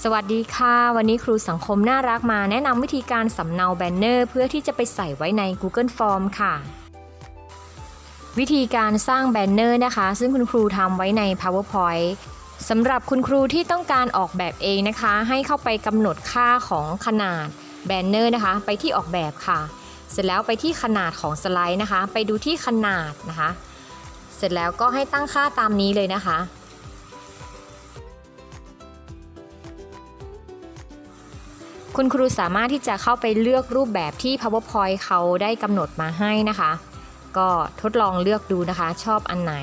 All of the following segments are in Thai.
สวัสดีค่ะ วันนี้ครูสังคมน่ารักมาแนะนำวิธีการสำเนาแบนเนอร์ เพื่อที่จะไปใส่ไว้ใน Google Form ค่ะ วิธีการสร้างแบนเนอร์นะคะ ซึ่งคุณครูทำไว้ใน PowerPoint สำหรับคุณครูที่ต้องการออกแบบเองนะคะ ให้เข้าไปกำหนดค่าของขนาดแบนเนอร์นะคะ ไปที่ออกแบบค่ะ เสร็จแล้วไปที่ขนาดของสไลด์นะคะ ไปดูที่ขนาดนะคะ เสร็จแล้วก็ให้ตั้งค่าตามนี้เลยนะคะ คุณครูสามารถที่จะเข้าไปเลือกรูปแบบที่ PowerPoint เขาได้กำหนดมาให้นะคะ ก็ทดลองเลือกดูนะคะ ชอบอันไหน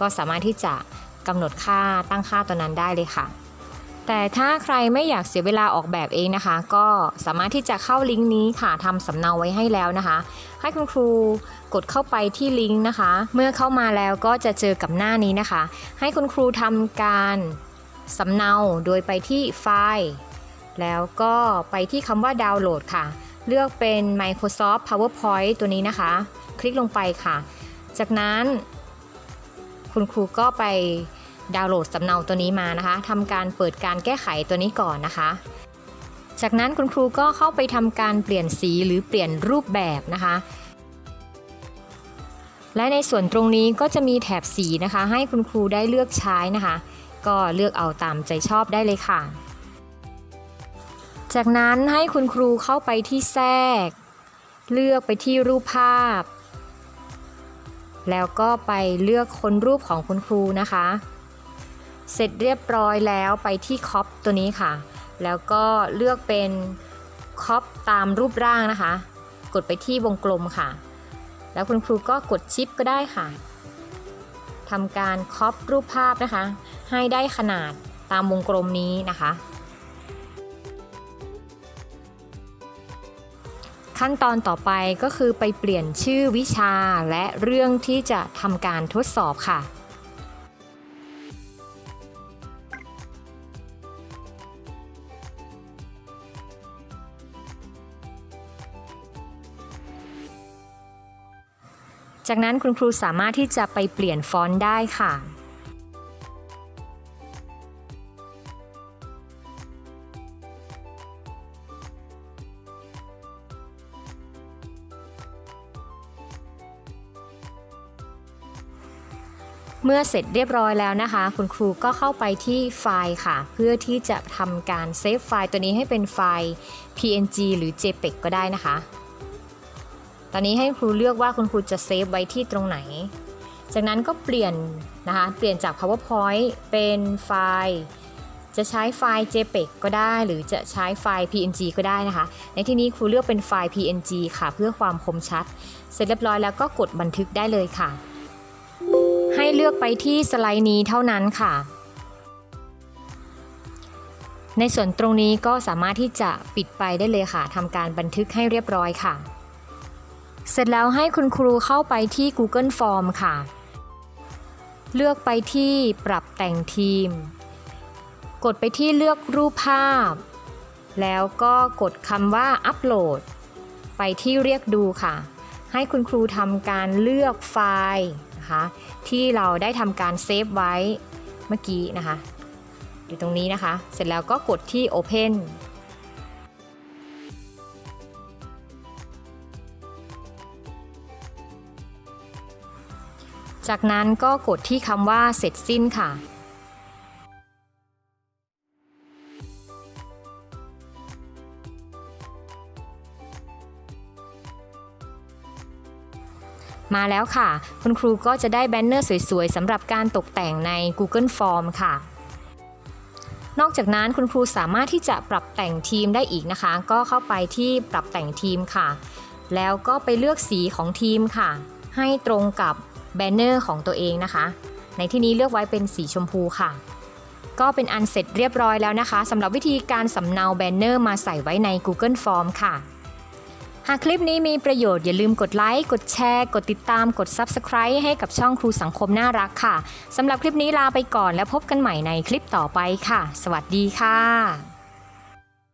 ก็สามารถที่จะกำหนดค่าตั้งค่าตัวนั้นได้เลยค่ะ แต่ถ้าใครไม่อยากเสียเวลาออกแบบเองนะคะ ก็สามารถที่จะเข้าลิงก์นี้ค่ะทำสำเนาไว้ให้แล้วนะคะ ให้คุณครูกดเข้าไปที่ลิงก์นะคะ เมื่อเข้ามาแล้วก็จะเจอกับหน้านี้นะคะ ให้คุณครูทำการสำเนาโดยไปที่ไฟล์ แล้วก็ไปที่คำว่าดาวน์โหลดค่ะ เลือกเป็น Microsoft PowerPoint ตัวนี้นะคะ คลิกลงไปค่ะ จากนั้นคุณครูก็ไปดาวน์โหลดสำเนาตัวนี้มานะคะทำการเปิดการแก้ไขตัวนี้ก่อนนะคะ จากนั้นคุณครูก็เข้าไปทำการเปลี่ยนสีหรือเปลี่ยนรูปแบบนะคะ และในส่วนตรงนี้ก็จะมีแถบสีนะคะ ให้คุณครูได้เลือกใช้นะคะ ก็เลือกเอาตามใจชอบได้เลยค่ะ จากนั้นให้คุณครูเข้าไปที่แทรก เลือกไปที่รูปภาพ แล้วก็ไปเลือกคนรูปของคุณครูนะคะ เสร็จเรียบร้อยแล้วไปที่คอปตัวนี้ค่ะ แล้วก็เลือกเป็นคอปตามรูปร่างนะคะ กดไปที่วงกลมค่ะ แล้วคุณครูก็กดชิปก็ได้ค่ะทำการคอปรูปภาพนะคะ ให้ได้ขนาดตามวงกลมนี้นะคะ ขั้นตอนต่อไปก็คือไปเปลี่ยนชื่อวิชาและเรื่องที่จะทำการทดสอบค่ะ จากนั้นคุณครูสามารถที่จะไปเปลี่ยนฟอนต์ได้ค่ะ เมื่อเสร็จเรียบร้อยแล้วนะคะ คุณครูก็เข้าไปที่ไฟล์ค่ะ เพื่อที่จะทำการเซฟไฟล์ตัวนี้ให้เป็นไฟล์ PNG หรือ JPEG ก็ได้นะคะ ตอนนี้ให้ครูเลือกว่าคุณครูจะเซฟไว้ที่ตรงไหน จากนั้นก็เปลี่ยนนะคะ เปลี่ยนจาก PowerPoint เป็นไฟล์ จะใช้ไฟล์ JPEG ก็ได้ หรือจะใช้ไฟล์ PNG ก็ได้นะคะ ในที่นี้ครูเลือกเป็นไฟล์ PNG ค่ะ เพื่อความคมชัด เสร็จเรียบร้อยแล้วก็กดบันทึกได้เลยค่ะ ให้เลือกไปที่สไลด์นี้เท่านั้นค่ะ ในส่วนตรงนี้ก็สามารถที่จะปิดไปได้เลยค่ะทำการบันทึกให้เรียบร้อยค่ะ เสร็จแล้วให้คุณครูเข้าไปที่ Google Form ค่ะ เลือกไปที่ปรับแต่งทีม กดไปที่เลือกรูปภาพ แล้วก็กดคำว่าอัปโหลด ไปที่เรียกดูค่ะ ให้คุณครูทำการเลือกไฟล์ นะคะ ที่เราได้ทำการเซฟไว้เมื่อกี้นะคะ อยู่ตรงนี้นะคะ เสร็จแล้วก็กดที่ Open จากนั้นก็กดที่คำว่าเสร็จสิ้นค่ะ มาแล้วค่ะ คุณครูก็จะได้แบนเนอร์สวยๆสำหรับการตกแต่งใน Google Form ค่ะนอกจากนั้นคุณครูสามารถที่จะปรับแต่งทีมได้อีกนะคะ ก็เข้าไปที่ปรับแต่งทีมค่ะ แล้วก็ไปเลือกสีของทีมค่ะ ให้ตรงกับแบนเนอร์ของตัวเองนะคะ ในที่นี้เลือกไว้เป็นสีชมพูค่ะ ก็เป็นอันเสร็จเรียบร้อยแล้วนะคะสำหรับวิธีการสำเนาแบนเนอร์มาใส่ไว้ใน Google Form ค่ะ หากคลิปนี้มีประโยชน์อย่าลืมกดไลค์ กดแชร์ กดติดตาม กด Subscribe ให้กับช่องครูสังคมน่ารักค่ะ สำหรับคลิปนี้ลาไปก่อนแล้วพบกันใหม่ในคลิปต่อไปค่ะ สวัสดีค่ะ